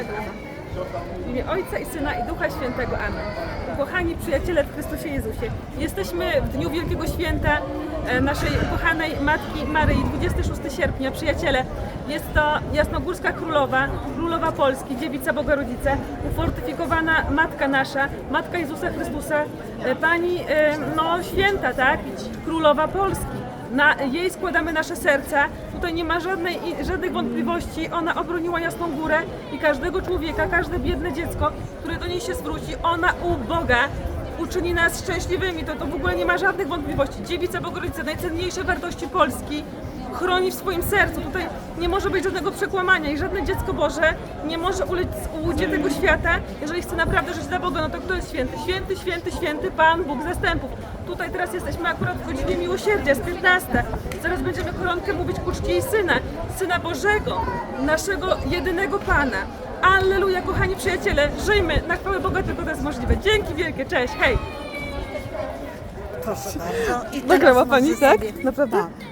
Instagrama. W imię Ojca i Syna i Ducha Świętego. Amen. Ukochani przyjaciele w Chrystusie Jezusie, jesteśmy w dniu Wielkiego Święta e, naszej ukochanej Matki Maryi, 26 sierpnia. Przyjaciele, jest to Jasnogórska Królowa, Królowa Polski, Dziewica Boga ufortyfikowana Matka nasza, Matka Jezusa Chrystusa, e, Pani e, no, święta, tak? Królowa Polski. Na jej składamy nasze serca. Tutaj nie ma żadnej, żadnych wątpliwości. Ona obroniła Jasną Górę i każdego człowieka, każde biedne dziecko, które do niej się zwróci, ona u Boga uczyni nas szczęśliwymi. To, to w ogóle nie ma żadnych wątpliwości. Dziewica Bogorodica, najcenniejsze wartości Polski chroni w swoim sercu. Tutaj nie może być żadnego przekłamania i żadne dziecko Boże nie może ulec łudzie tego świata, jeżeli chce naprawdę żyć dla Boga. No to kto jest święty? Święty, święty, święty Pan Bóg zastępów. Tutaj teraz jesteśmy akurat w godzinie miłosierdzia, z 15. Zaraz będziemy koronkę mówić ku czci jej Syna, Syna Bożego, naszego jedynego Pana. Alleluja, kochani przyjaciele, żyjmy na chwałę Boga, tylko to jest możliwe. Dzięki wielkie, cześć, hej! Proszę bardzo. I Nagrała pani, może tak? Sobie... Naprawdę? Tak.